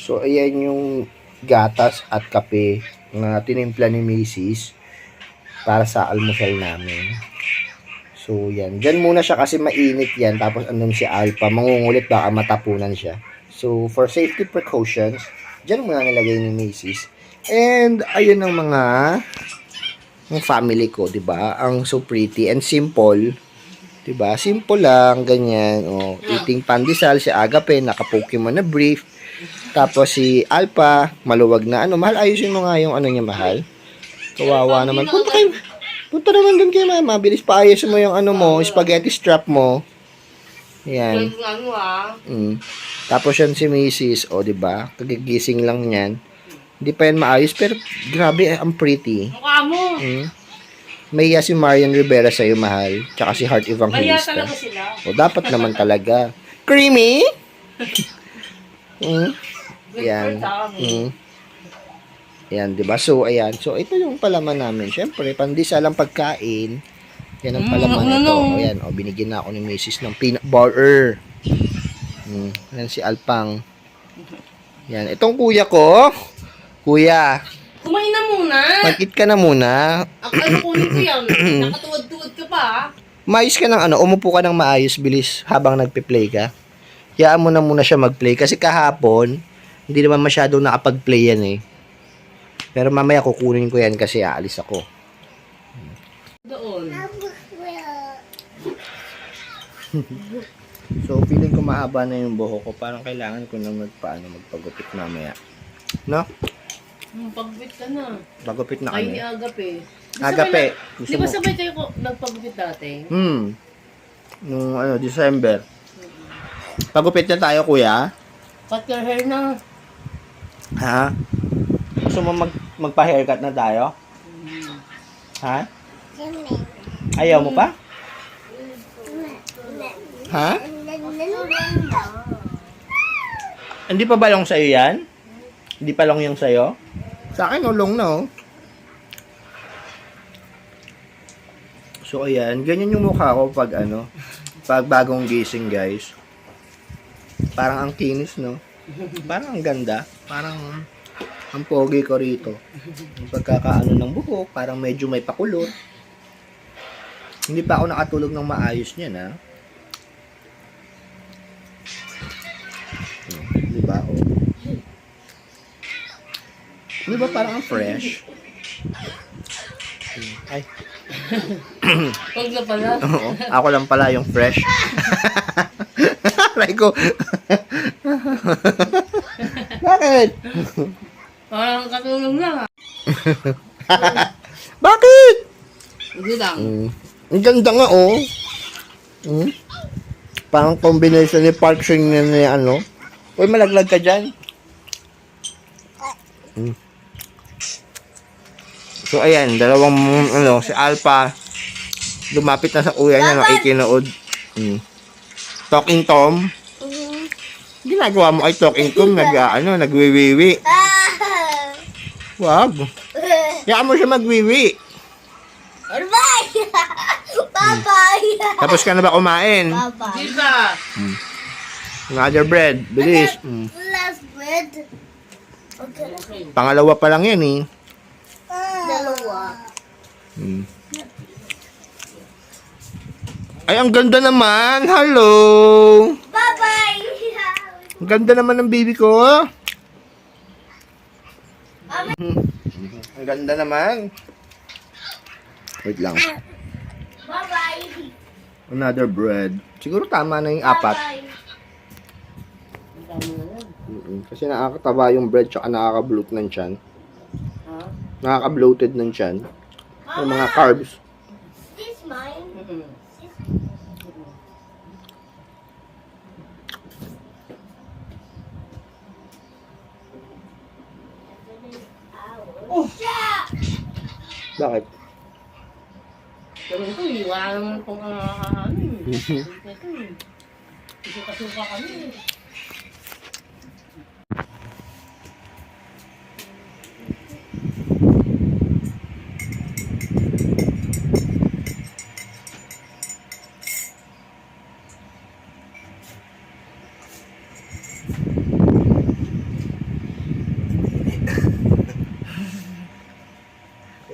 So, ayan yung gatas at kape na tinimpla ni Macy's para sa almusal namin. So, yan. Diyan muna siya kasi mainit yan. Tapos, andun si Alpha. Mangungulit, baka matapunan siya. So, for safety precautions, diyan muna nilagay ni Macy's. And, ayun ang mga ng family ko, 'di ba? Ang so pretty and simple. 'Di ba? Simple lang, ganyan. Oh, eating pandesal si Agape, naka-Pokemon na brief. Tapos si Alpha, maluwag na ano, mahal ayusin mo nga yung ano niya, mahal. Kawawa naman. Punta kayo. Punta naman doon kay mama. Bilis pa ayos mo yung ano mo, spaghetti strap mo. Yan. Ano ah. Mm. Tapos yan si Mrs. O, di ba? Kagigising lang niyan. Hindi pa yan maayos, pero grabe, ang pretty. Mukha mo. Mm. May iya si Marian Rivera sa'yo, mahal. Tsaka si Heart Maya Evangelista. talaga sila. O, dapat naman talaga. Creamy? mm. Yan. Mm. Yan, di ba? So, ayan. So, ito yung palaman namin. Siyempre, pandesal ang pagkain. Yan ang Mm, palaman ano, nito. ano? Ayan, o, binigyan na ako ni Mrs. ng peanut butter. Mm. Yan si Alpang. Yan. Itong kuya ko. Kuya, Kumain na muna. mag-eat ka na muna. Ako ano kunin ko yan. Nakatuwad-tuwad ka pa. Maayos ka ng ano, umupo ka ng maayos, bilis, habang nagpe-play ka. Hayaan mo na muna siya mag-play. Kasi kahapon, hindi naman masyadong nakapag-play yan eh. Pero mamaya kukunin ko yan kasi aalis ako. Doon. So, feeling ko mahaba na yung buhok ko. Parang kailangan ko na magpaano, magpagupit mamaya. No? Hmm, Pagupit ka na. Pagupit na Ay, ni kami. Agape. Di Agape. Gusto Di ba mo? sabay kayo ko nagpagupit dati? Hmm. Nung ano, December. Pagupit na tayo, kuya. Cut your hair na. Ha? Gusto mo mag magpa-haircut na tayo? Ha? Ayaw mo pa? Ha? Hindi pa balong sa'yo yan? Hindi pa long yung sa'yo? Sa akin, ulong na oh. So, ayan. Ganyan yung mukha ko pag ano, pag bagong gising, guys. Parang ang kinis, no? Parang ang ganda. Parang ang pogi ko rito. Yung pagkakaano ng buhok, parang medyo may pakulot. Hindi pa ako nakatulog ng maayos niyan, ha? Hmm, Di ba? Oh. Di ba parang ang fresh? Hmm, Ay, Huwag na pala. oo. Ako lang pala yung fresh. Aray ko. Bakit? Parang katulong lang ah. Bakit? Hindi lang. Mm. Ang ganda nga, oh. Mm. Parang combination ni Park Shin ni, ni ano. Uy, malaglag ka dyan. Mm. So, ayan, dalawang, ano, si Alpha, lumapit na sa kuya niya, no, ikinood. Mm. Talking Tom. Ginagawa mo ay Talking Tom, nag, ah, ano, nagwiwiwi. Wag. Kaya mo siya magwiwi. Bye! Bye-bye! Tapos ka na ba kumain? Bye-bye. Di ba? Another bread. Bilis. Mm. Last bread. Okay. Pangalawa pa lang yan eh. Dalawa. Mm. Ay, ang ganda naman. Hello. Bye-bye! Ang ganda naman ng baby ko. Mm. Ang ganda naman. Wait lang. Bye-bye! Another bread. Siguro tama na yung apat. Mm-mm. Kasi nakakataba yung bread tsaka nakaka-bloat ng tiyan. Ha? Nakaka-bloated ng tiyan. Yung mga carbs. This mine. Mm-mm. Bakit? Pero ito wala naman pong ah, ano eh. Ito eh. Suka-suka kami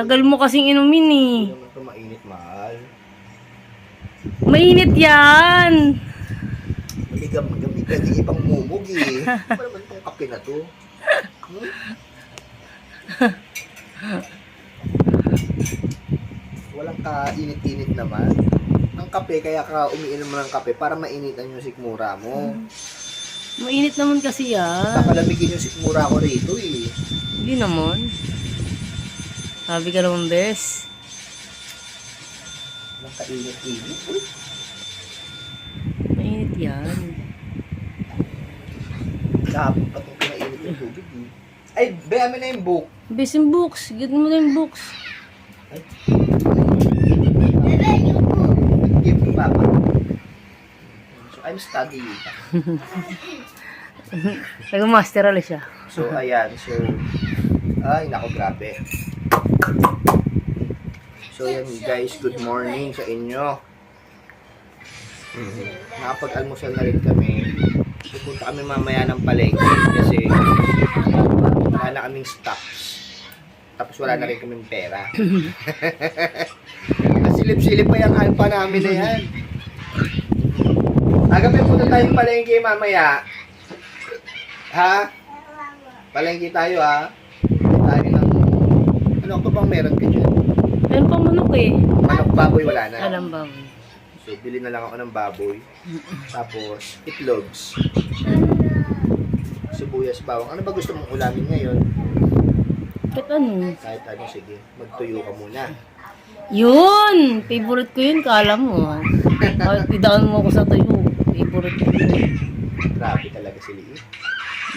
Tagal mo kasing inumin eh. Hindi naman ito mainit, mahal. Mainit yan. Maligam-gamit ka, di ibang mumog eh. Ano naman itong kape na to? Hmm? Walang kainit-init naman. Ang kape, kaya ka umiinom mo ng kape para mainitan yung sikmura mo. Mainit naman kasi yan. Kakalamigin yung sikmura ko rito eh. Hindi naman. Sabi ka naman, bes. Walang kainit-init. Uy, Mainit yan. Dapat pa itong pinainit yung tubig eh. Ay, bayami na yung book. Bes yung books. Get mo na yung books. Bebe, yung book. Give to Papa. So, I'm studying. Nag-master ulit siya. So, ayan. So, ay, nako, grabe. So, yan guys, good morning sa inyo. Mhm. Nakapag-almusal na rin kami. Pupunta kami mamaya ng palengke kasi wala na kaming stocks. Tapos wala na rin kaming pera. Silip-silip pa yung alpa namin na yan. Agapin punta tayong palengke mamaya. Ha? Palengke tayo ha. Ano pa bang meron ka dyan? Meron pang manok eh. Manok baboy wala na. Alam ba? So, bili na lang ako ng baboy. Tapos, itlogs. Sibuyas, bawang. Ano ba gusto mong ulamin ngayon? Kahit ano. Kahit ano, sige. Magtuyo ka muna. Yun! Favorite ko yun, kala mo. ah. Kahit idaan mo ako sa tuyo. Favorite ko yun. Grabe talaga si Lee.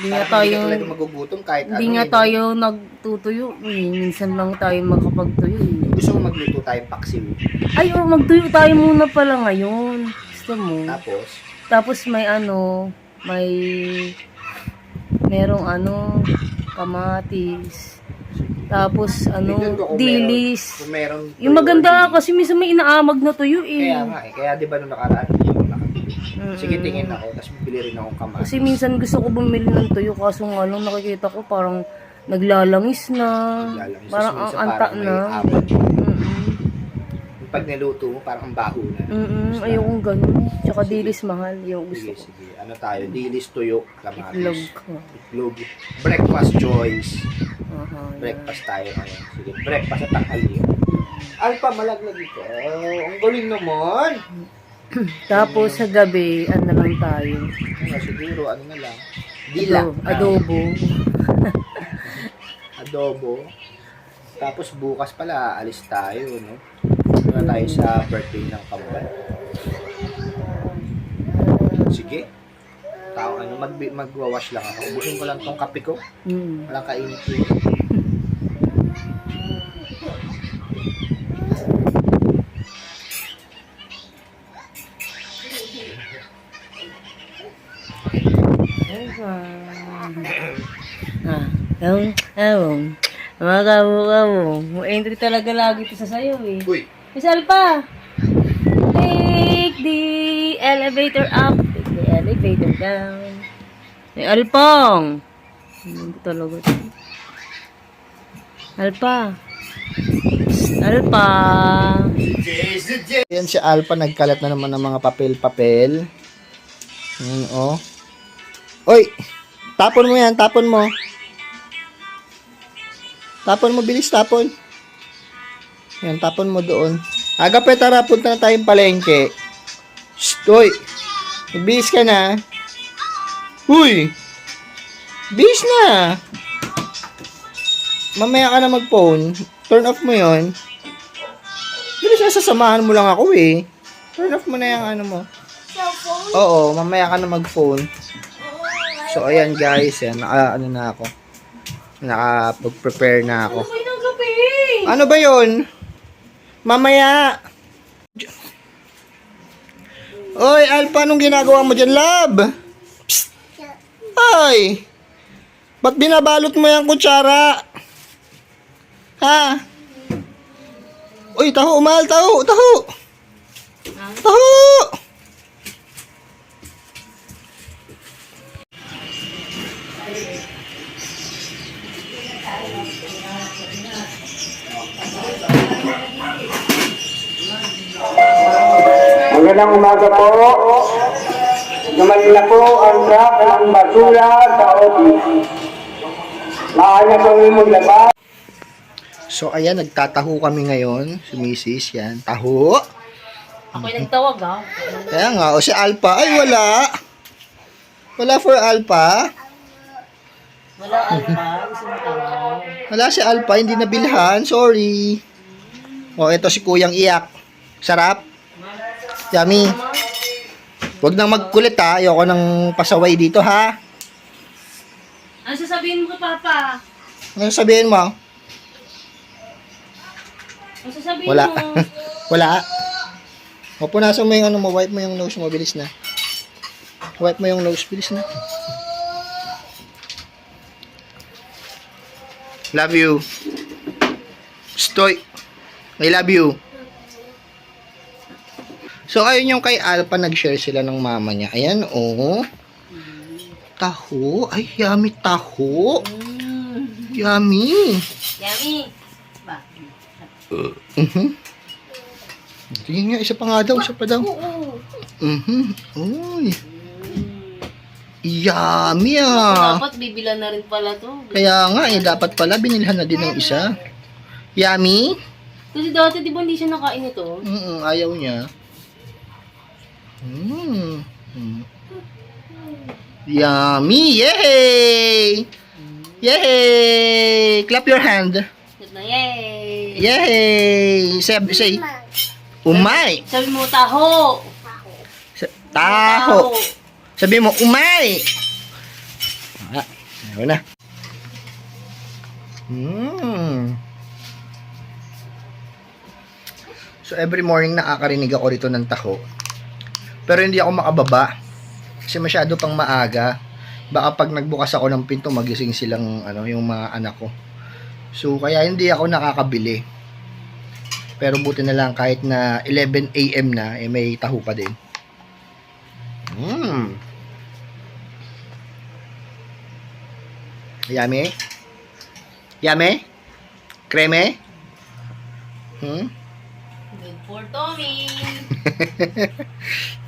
Hindi nga Hindi tayo, ka talaga magugutom kahit hindi ano. nga eh. tayo nagtutuyo. Eh. Minsan lang tayo makapagtuyo eh. Gusto mo magluto tayong paksiw. Ay, oh, magtuyo tayo muna pala ngayon. Gusto mo? Tapos, Tapos may ano, may merong ano, kamatis. Tapos ano, ko dilis. meron- Kung meron. Yung maganda or kasi minsan may inaamag na tuyo eh. Kaya nga eh. Kaya di ba nung nakaraan, Mm-mm. Sige, tingin ako. Tapos bibili rin akong kamatis. Kasi minsan gusto ko bumili ng tuyo kaso nga lang nakikita ko parang naglalangis na. Naglalangis. Parang ang anta na. Yung Pag niluto mo, parang ang baho na. Basta, Ayokong ganun. Tsaka Sige. dilis mahal. Yung gusto Sige, ko. sige. Ano tayo? Dilis, tuyo, kamatis. Itlog. Itlog. Breakfast choice. Aha, yan. Breakfast tayo ngayon. Sige, breakfast at tanghali. Alpa, malaglag ito. Oh, ang galing naman. Tapos sa gabi, ano lang tayo. Ano, siguro, ano na lang. Dila. Ado- adobo. adobo. Tapos bukas pala, alis tayo, no? Doon na tayo sa birthday ng kambal. Sige. Tao, ano, mag magwawash lang ako. Ubusin ko lang tong kape ko. Mm. Walang kainit yun. Ah, yung, awong, mga kabong-kabong. Entry talaga lagi ito sa sayo eh. Uy! Miss Alpa! Take the elevator up, take the elevator down. Ay, Alpang! Ano ba talaga ito? Alpa! Alpa! Yan si Alpha, nagkalat na naman ng mga papel-papel. Yan, oh. Oy! Tapon mo yan, tapon mo. Tapon mo, bilis, tapon. Yan, tapon mo doon. Aga pa, tara, punta na tayong palengke. Shh, oy! Bilis ka na. Uy! Bilis na! Mamaya ka na mag-phone. Turn off mo yon. Bilis na sasamahan mo lang ako eh. Turn off mo na yung ano mo. Cellphone. Oo, mamaya ka na mag-phone. So, ayan guys, yan, naka, ano na ako. Nakapag-prepare na ako. Ng! Ano ba yon? Mamaya! Oy, Alpa, anong ginagawa mo dyan, love? Psst! Ay! Ba't binabalot mo yung kutsara? Ha? Uy, taho, umahal, taho, taho! Taho! Magandang umaga po. Naman na po ang truck ng basura sa office. Maaari po rin maglabas. So, ayan, nagtataho kami ngayon. Si Mrs. Yan. Taho. Ako'y nagtawag ah. Kaya nga, o si Alpha, ay wala. Wala for Alpha. Wala tawag. Wala si Alpha, hindi nabilhan. Sorry. O, ito si Kuyang Iyak. Sarap. Yummy. Huwag nang magkulit ha. Ayoko nang pasaway dito ha. Ano sasabihin mo kay Papa? Ano sabihin mo? Ano sasabihin Wala. mo? Wala. O, punasan mo yung ano mo. Wipe mo yung nose mo. Bilis na. Wipe mo yung nose. Bilis na. Love you. Stoy. I love you. So, ayun yung kay Alpha, nag-share sila ng mama niya. Ayan, oh. Taho. Ay, yummy taho. Mm. Yummy. Yummy. Ba? Mhm. Sige nga, isa pa nga daw, isa pa daw. Oo. Mhm. Uy. Yummy ah. Dapat bibilan na rin pala to. Kaya nga eh, dapat pala binilhan na din ng isa. Yummy? Kasi dati di ba hindi siya nakain ito? Mm, ayaw niya. Mm. Mm. Yummy! Yay! Yay! Clap your hand. Yay! Yay! Say, say, umay! Sabi mo, taho! Taho! Sabi mo, umay! Ah, ayaw na. Mm. So, every morning nakakarinig ako rito ng taho. Pero hindi ako makababa. Kasi masyado pang maaga. Baka pag nagbukas ako ng pinto, magising silang ano, yung mga anak ko. So, kaya hindi ako nakakabili. Pero buti na lang kahit na 11 a.m. na, eh, may taho pa din. Mmm. Yummy? Yummy? Kreme? Hmm? Good for Tommy!